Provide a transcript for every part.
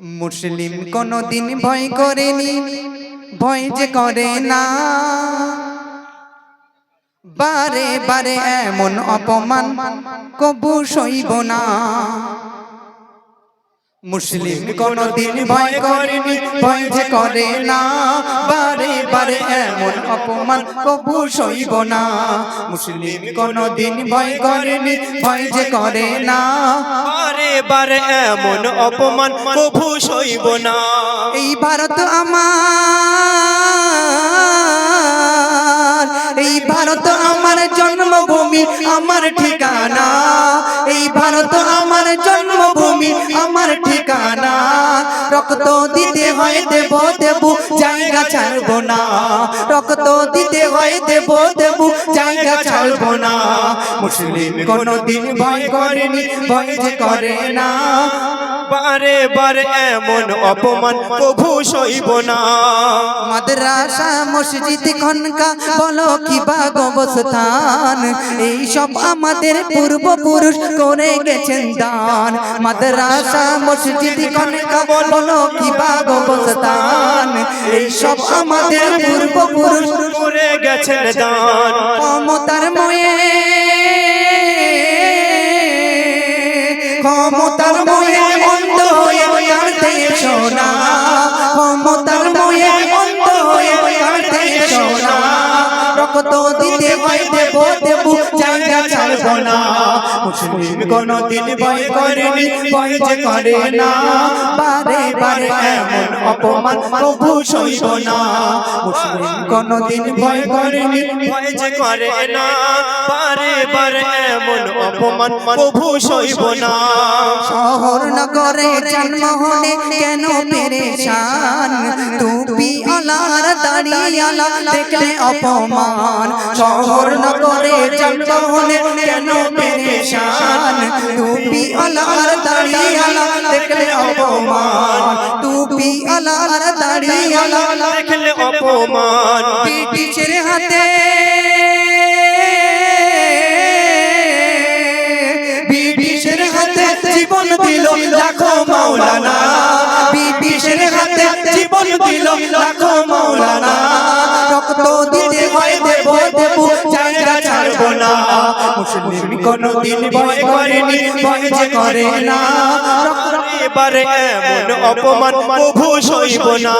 মুসলিম কোনদিন ভয় করেনি ভয় যে করে না। বারে বারে এমন অপমান কবু সইব না। মুসলিম কোনদিন ভয় করেনি ভয় যে করে না। বারে বারে এমন অপমান কবু সইব না। মুসলিম কোনদিন ভয় করেনি ভয় যে করে না। বারে বারে এমন অপমান কভু সইব না। এই ভারত আমার এই ভারত আমার জন্মভূমি আমার ঠিকানা। এই ভারত দিতে হয় দেব দেব জায়গা ছাড়বো না। রক্ত দিতে হয় দেব দেব জায়গা ছাড়বো মুসলিম কোনদিন ভয় করেনি ভয় যে করে না। বারে বারে এমন অপমান প্রভু সইব না। মাদ্রাসা মসজিদ খনকা বলো কি বা অবস্থান এই সব আমাদের পূর্বপুরুষ করে গেছেন দান। মাদ্রাসা মসজিদ খনকা বলো কি বা অবস্থান এই সব আমাদের পূর্বপুরুষ করে গেছেন দান। ক্ষমতার ময়ে ক্ষমতার ময়ে রক্ত দিতে হয় দেব দেব, জায়গা ছাড়বো না। মুসলিম কোনদিন ভয় করেনি, ভয় যে করে না। বারে বারে এমন অপমান প্রভু সইব না। মুসলিম কোনদিন ভয় করেনি, ভয় যে করে না। বারে বারে এমন অপমান কভু সইব না। শহর নগরে জন্মহনে কেন পেরেশান? টুপি আলার দাড়ি আলা দেখলে অপমান। শহর নগরে জন্মহনে কেন পেরেশান? টুপি আলার দাড়ি আলা দেখলে অপমান। টুপি আলার দাড়ি আলা দেখলে অপমান। হাতে জীবন দিল। লাখো মাওলানা মুসলিম কোনদিন ভয় করেনি ভয় যে করে না। বারে এমন অপমান কভু সইব না।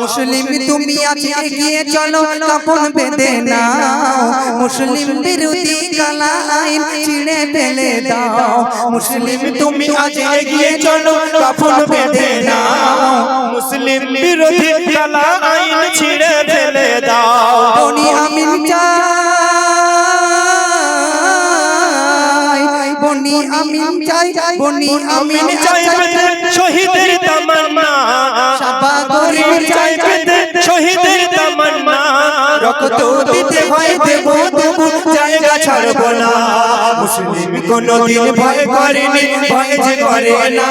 মুসলিম তুমি আজকে এগিয়ে চলো কাপন বেঁধে না মুসলিম বিরোধী কালা আইন ছিঁড়ে ফেলে দাও। মুসলিম তুমি আজ এগিয়ে চলো কাপন বেঁধে নাও। মুসলিম বিরোধী কালা বনি আমিন চাই বনি আমিন চাই শহীদের তামান্না সাবাগরের চাই পেতে শহীদের তামান্না রক্ত দিতে হয় দেব দেব জায়গা ছাড়ব না মুসলিম কোনদিন ভয় করেনি ভয় যে করে না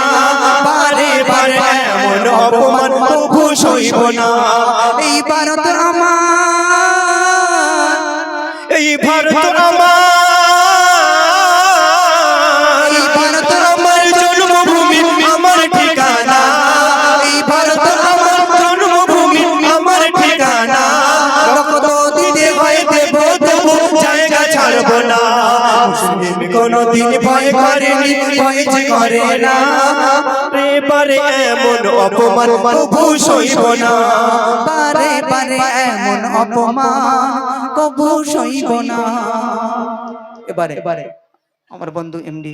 বারে বারে এমন অপমান প্রভু সইব না এই ভারত আমার কোনদিন ভয় করেনি ভয় যে করে না। এবারে এমন অপমান কবু সইব না। পারে পারে এমন অপমান কবু সইব না। এবারে এবারে। আমার বন্ধু এমডি